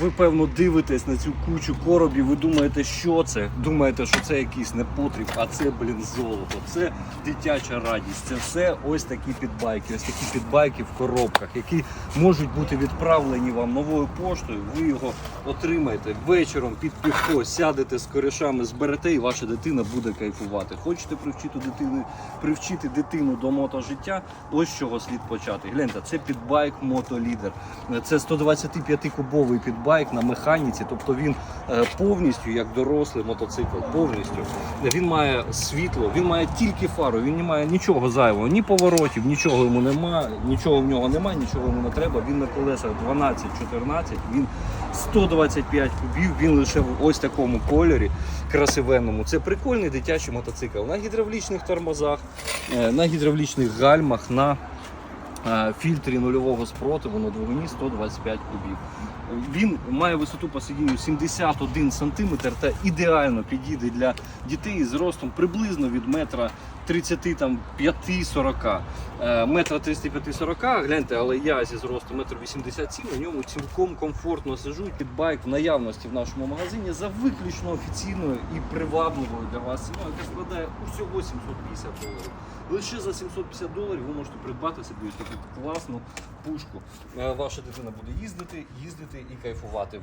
Ви певно дивитесь на цю кучу коробів. Ви думаєте, що це? Думаєте, що це якийсь непотріб, а це, блін, золото. Це дитяча радість. Це все ось такі підбайки, ось такі підбайки в коробках, які можуть бути відправлені вам новою поштою. Ви його отримаєте вечором під півко, сядете з корішами, зберете, і ваша дитина буде кайфувати. Хочете привчити дитину, привчити дитину до мотожиття? Ось з чого слід почати. Гляньте, це підбайк мотолідер. Це 125-кубовий підбайк на механіці, тобто він е, повністю як дорослий мотоцикл, повністю. Він має світло, він має тільки фару, він не має нічого зайвого, ні поворотів, нічого йому немає, нічого в нього немає, нічого йому не треба. Він на колесах 12-14, він 125 кубів, він лише в ось такому кольорі красивенному. Це прикольний дитячий мотоцикл на гідравлічних тормозах, е, на гідравлічних гальмах, на фільтрі нульового спротиву на двигуні 125 кубів. Він має висоту по сидінню 71 см та ідеально підійде для дітей з ростом приблизно від метра 35-40. Е, Метра 35-40, гляньте, але я зі зросту метр 87, на ньому цілком комфортно сижу. Підбайк в наявності в нашому магазині за виключно офіційною і привабливою для вас ціною, яка складає усього 750 доларів. Лише за 750 доларів ви можете придбати собі класну пушку. Е, Ваша дитина буде їздити, їздити і кайфувати.